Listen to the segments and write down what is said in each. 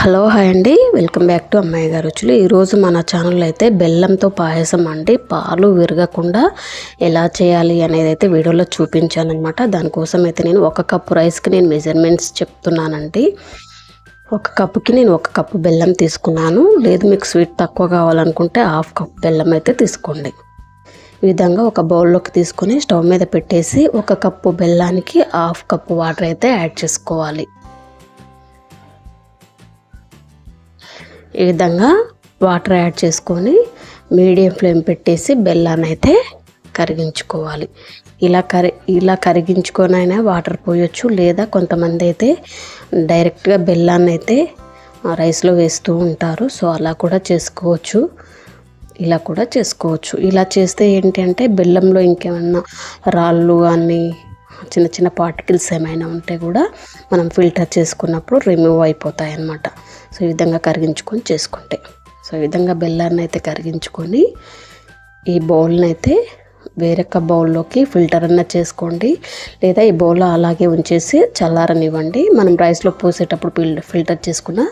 Hello hi అండి. Welcome back to అమ్మాయి గారు రుచులు. ఈరోజు మన ఛానల్లో అయితే బెల్లంతో పాయసం అండి. పాలు విరగకుండా ఎలా చేయాలి అనేది అయితే వీడియోలో చూపించాను అనమాట దానికోసం అయితే నేను ఒక కప్పు రైస్కి నేను మెజర్మెంట్స్ చెప్తున్నానండి. ఒక కప్పుకి నేను ఒక కప్పు బెల్లం తీసుకున్నాను. లేదు మీకు స్వీట్ తక్కువ కావాలనుకుంటే హాఫ్ కప్ బెల్లం అయితే తీసుకోండి. ఈ విధంగా ఒక బౌల్లోకి తీసుకొని స్టవ్ మీద పెట్టేసి ఒక కప్పు బెల్లానికి హాఫ్ కప్పు వాటర్ అయితే యాడ్ చేసుకోవాలి. ఈ విధంగా వాటర్ యాడ్ చేసుకొని మీడియం ఫ్లేమ్ పెట్టేసి బెల్లాన్ని అయితే కరిగించుకోవాలి. ఇలా కరి ఇలా కరిగించుకొని అయినా వాటర్ పోయొచ్చు లేదా కొంతమంది అయితే డైరెక్ట్గా బెల్లాన్ని అయితే రైస్లో వేస్తూ ఉంటారు. సో అలా కూడా చేసుకోవచ్చు. ఇలా కూడా చేసుకోవచ్చు. ఇలా చేస్తే ఏంటి అంటే బెల్లంలో ఇంకేమన్నా రాళ్ళు కానీ చిన్న చిన్న పార్టికల్స్ ఏమైనా ఉంటే కూడా మనం ఫిల్టర్ చేసుకున్నప్పుడు రిమూవ్ అయిపోతాయి అన్నమాట సో ఈ విధంగా కరిగించుకొని చేసుకుంటే. సో ఈ విధంగా బెల్లాన్ని అయితే కరిగించుకొని ఈ బౌల్ని అయితే వేరొక బౌల్లోకి ఫిల్టర్ అన్న చేసుకోండి. లేదా ఈ బౌల్లో అలాగే ఉంచేసి చల్లారనివ్వండి. మనం రైస్లో పోసేటప్పుడు ఫిల్ ఫిల్టర్ చేసుకున్నా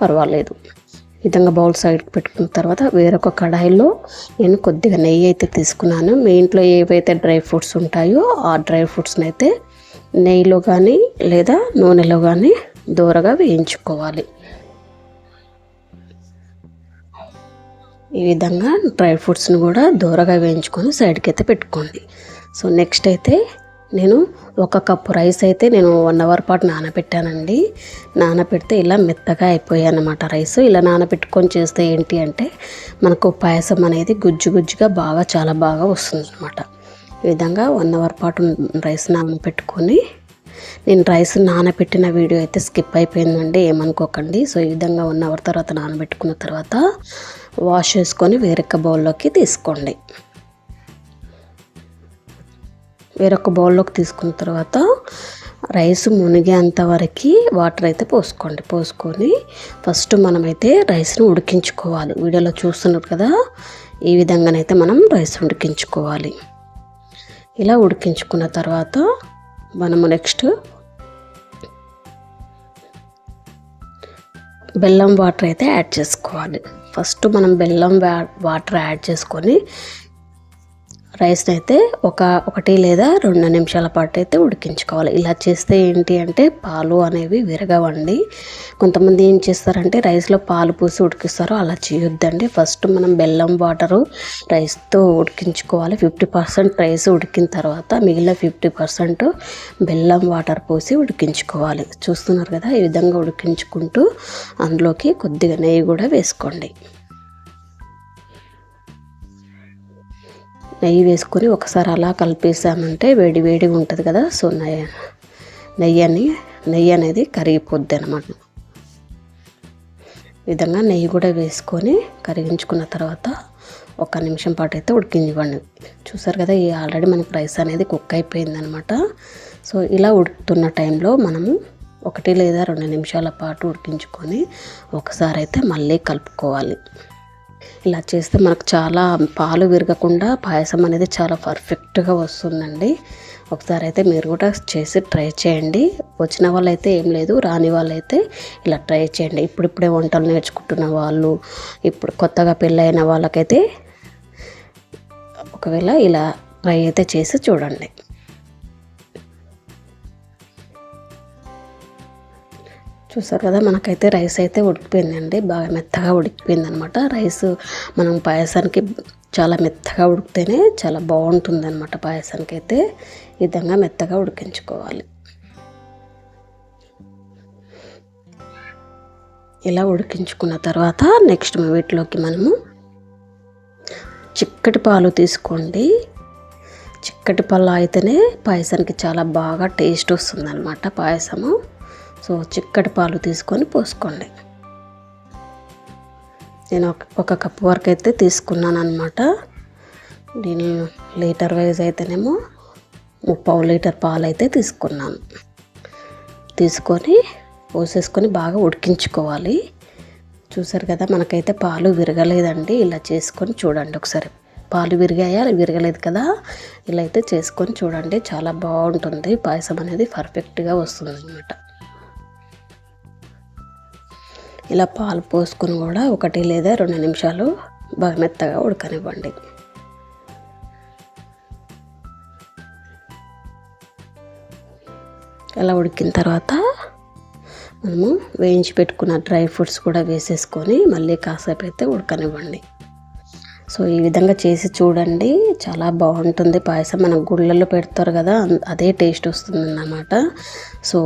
పర్వాలేదు. విధంగా బౌల్ సైడ్కి పెట్టుకున్న తర్వాత వేరొక కడాయిలో నేను కొద్దిగా నెయ్యి అయితే తీసుకున్నాను. మీ ఇంట్లో ఏవైతే డ్రై ఫ్రూట్స్ ఉంటాయో ఆ డ్రై ఫ్రూట్స్ని అయితే నెయ్యిలో కానీ లేదా నూనెలో కానీ దూరగా వేయించుకోవాలి. ఈ విధంగా డ్రై ఫ్రూట్స్ని కూడా దూరగా వేయించుకొని సైడ్కి అయితే పెట్టుకోండి. సో నెక్స్ట్ అయితే నేను ఒక కప్పు రైస్ అయితే నేను వన్ అవర్ పాటు నానబెట్టానండి. నానబెడితే ఇలా మెత్తగా అయిపోయాయి అన్నమాట రైస్. ఇలా నానబెట్టుకొని చేస్తే ఏంటి అంటే మనకు పాయసం అనేది గుజ్జు గుజ్జుగా బాగా చాలా బాగా వస్తుంది అనమాట ఈ విధంగా వన్ అవర్ పాటు రైస్ నానబెట్టుకొని నేను రైస్ నానబెట్టిన వీడియో అయితే స్కిప్ అయిపోయిందండి ఏమనుకోకండి. సో ఈ విధంగా వన్ అవర్ తర్వాత నానబెట్టుకున్న తర్వాత వాష్ చేసుకొని వేరొక బౌల్లోకి తీసుకోండి. వేరొక బౌల్లోకి తీసుకున్న తర్వాత రైస్ మునిగేంత వరకు వాటర్ అయితే పోసుకోండి. పోసుకొని ఫస్ట్ మనమైతే రైస్ని ఉడికించుకోవాలి. వీడియోలో చూస్తున్నారు కదా ఈ విధంగానైతే మనం రైస్ ఉడికించుకోవాలి. ఇలా ఉడికించుకున్న తర్వాత మనము నెక్స్ట్ బెల్లం వాటర్ అయితే యాడ్ చేసుకోవాలి. ఫస్ట్ మనం బెల్లం వాటర్ యాడ్ చేసుకొని రైస్ని అయితే ఒక ఒకటి లేదా రెండు నిమిషాల పాటు అయితే ఉడికించుకోవాలి. ఇలా చేస్తే ఏంటి అంటే పాలు అనేవి విరగవండి. కొంతమంది ఏం చేస్తారంటే రైస్లో పాలు పూసి ఉడికిస్తారు అలా చేయొద్దండి. ఫస్ట్ మనం బెల్లం వాటరు రైస్తో ఉడికించుకోవాలి. ఫిఫ్టీ పర్సెంట్ రైస్ ఉడికిన తర్వాత మిగిలిన ఫిఫ్టీ పర్సెంట్ బెల్లం వాటర్ పోసి ఉడికించుకోవాలి. చూస్తున్నారు కదా ఈ విధంగా ఉడికించుకుంటూ అందులోకి కొద్దిగా నెయ్యి కూడా వేసుకోండి. నెయ్యి వేసుకొని ఒకసారి అలా కలిపేసామంటే వేడి వేడిగా ఉంటుంది కదా సో నెయ్యి నెయ్యి అని నెయ్యి అనేది కరిగిపోద్ది అనమాట విధంగా నెయ్యి కూడా వేసుకొని కరిగించుకున్న తర్వాత ఒక నిమిషం పాటు అయితే ఉడికించివ్వండి చూసారు కదా ఈ ఆల్రెడీ మనకి రైస్ అనేది కుక్ అయిపోయింది అనమాట సో ఇలా ఉడుకుతున్న టైంలో మనము ఒకటి లేదా రెండు నిమిషాల పాటు ఉడికించుకొని ఒకసారి అయితే మళ్ళీ కలుపుకోవాలి. ఇలా చేస్తే మనకు చాలా పాలు విరగకుండా పాయసం అనేది చాలా పర్ఫెక్ట్గా వస్తుందండి. ఒకసారి అయితే మీరు కూడా చేసి ట్రై చేయండి. వచ్చిన వాళ్ళైతే ఏం లేదు రాని వాళ్ళైతే ఇలా ట్రై చేయండి. ఇప్పుడిప్పుడే వంటలు నేర్చుకుంటున్న వాళ్ళు ఇప్పుడు కొత్తగా పెళ్ళైన వాళ్ళకైతే ఒకవేళ ఇలా ట్రై అయితే చేసి చూడండి. చూసారు కదా మనకైతే రైస్ అయితే ఉడికిపోయిందండి. బాగా మెత్తగా ఉడికిపోయింది అనమాట రైస్ మనం పాయసానికి చాలా మెత్తగా ఉడికితేనే చాలా బాగుంటుంది అనమాట పాయసానికి అయితే ఈ విధంగా మెత్తగా ఉడికించుకోవాలి. ఇలా ఉడికించుకున్న తర్వాత నెక్స్ట్ వీటిలోకి మనము చిక్కటి పాలు తీసుకోండి. చిక్కటి పాలు అయితేనే పాయసానికి చాలా బాగా టేస్ట్ వస్తుంది అనమాట పాయసము. సో చిక్కటి పాలు తీసుకొని పోసుకోండి. నేను ఒక ఒక కప్పు వరకు అయితే తీసుకున్నాను అనమాట నేను లీటర్ వైజ్ అయితేనేమో ముప్పావు లీటర్ పాలు అయితే తీసుకున్నాను. తీసుకొని పోసేసుకొని బాగా ఉడికించుకోవాలి. చూసారు కదా మనకైతే పాలు విరగలేదండి. ఇలా చేసుకొని చూడండి ఒకసారి. పాలు విరిగాయా? విరగలేదు కదా. ఇలా అయితే చేసుకొని చూడండి. చాలా బాగుంటుంది. పాయసం అనేది పర్ఫెక్ట్గా వస్తుంది అనమాట ఇలా పాలు పోసుకొని కూడా ఒకటి లేదా రెండు నిమిషాలు బాగా మెత్తగా ఉడకనివ్వండి. అలా ఉడికిన తర్వాత మనము వేయించి పెట్టుకున్న డ్రై ఫ్రూట్స్ కూడా వేసేసుకొని మళ్ళీ కాసేపు అయితే ఉడకనివ్వండి. సో ఈ విధంగా చేసి చూడండి. చాలా బాగుంటుంది పాయసం. మన గుళ్ళల్లో పెడతారు కదా అదే టేస్ట్ వస్తుంది అన్నమాట సో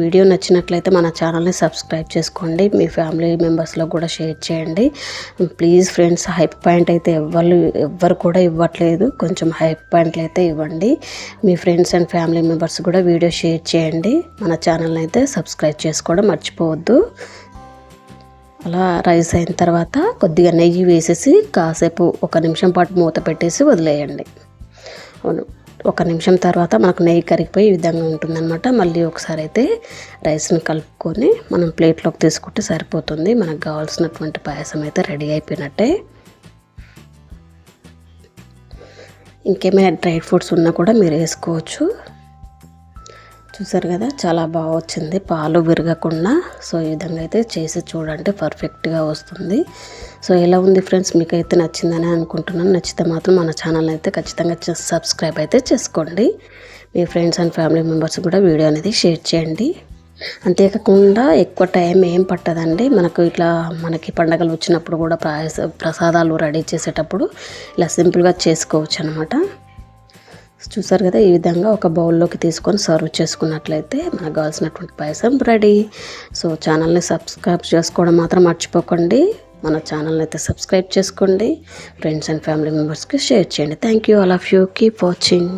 వీడియో నచ్చినట్లయితే మన ఛానల్ని సబ్స్క్రైబ్ చేసుకోండి. మీ ఫ్యామిలీ మెంబర్స్లో కూడా షేర్ చేయండి. ప్లీజ్ ఫ్రెండ్స్ హైప్ పాయింట్ అయితే ఎవ్వరు ఎవ్వరు కూడా ఇవ్వట్లేదు. కొంచెం హైప్ పాయింట్లు అయితే ఇవ్వండి. మీ ఫ్రెండ్స్ అండ్ ఫ్యామిలీ మెంబర్స్ కూడా వీడియో షేర్ చేయండి. మన ఛానల్ని అయితే సబ్స్క్రైబ్ చేసుకోవడం మర్చిపోవద్దు. అలా రైస్ అయిన తర్వాత కొద్దిగా నెయ్యి వేసేసి కాసేపు ఒక నిమిషం పాటు మూత పెట్టేసి వదిలేయండి. అవును ఒక నిమిషం తర్వాత మనకు నెయ్యి కరిగిపోయి ఈ విధంగా ఉంటుందన్నమాట. మళ్ళీ ఒకసారి అయితే రైస్ని కలుపుకొని మనం ప్లేట్లోకి తీసుకుంటే సరిపోతుంది. మనకు కావాల్సినటువంటి పాయసం అయితే రెడీ అయిపోయినట్టే. ఇంకేమైనా డ్రై ఫ్రూట్స్ ఉన్నా కూడా మీరు వేసుకోవచ్చు. చూసారు కదా చాలా బాగా వచ్చింది. పాలు విరగకుండా సో ఈ విధంగా అయితే చేసి చూడండి పర్ఫెక్ట్గా వస్తుంది. సో ఎలా ఉంది ఫ్రెండ్స్? మీకు అయితే నచ్చిందని అనుకుంటున్నాను. నచ్చితే మాత్రం మన ఛానల్ అయితే ఖచ్చితంగా సబ్స్క్రైబ్ అయితే చేసుకోండి. మీ ఫ్రెండ్స్ అండ్ ఫ్యామిలీ మెంబర్స్ కూడా వీడియో అనేది షేర్ చేయండి. అంతేకాకుండా ఎక్కువ టైం ఏం పట్టదండి. మనకు ఇట్లా మనకి పండగలు వచ్చినప్పుడు కూడా ప్రసాదాలు రెడీ చేసేటప్పుడు ఇలా సింపుల్గా చేసుకోవచ్చు అనమాట చూసారు కదా ఈ విధంగా ఒక బౌల్లోకి తీసుకొని సర్వ్ చేసుకున్నట్లయితే మనకు కావాల్సినటువంటి పాయసం రెడీ. సో ఛానల్ని సబ్స్క్రైబ్ చేసుకోవడం మాత్రం మర్చిపోకండి. మన ఛానల్ని అయితే సబ్స్క్రైబ్ చేసుకోండి. ఫ్రెండ్స్ అండ్ ఫ్యామిలీ మెంబర్స్కి షేర్ చేయండి. Thank you all of you. Keep watching.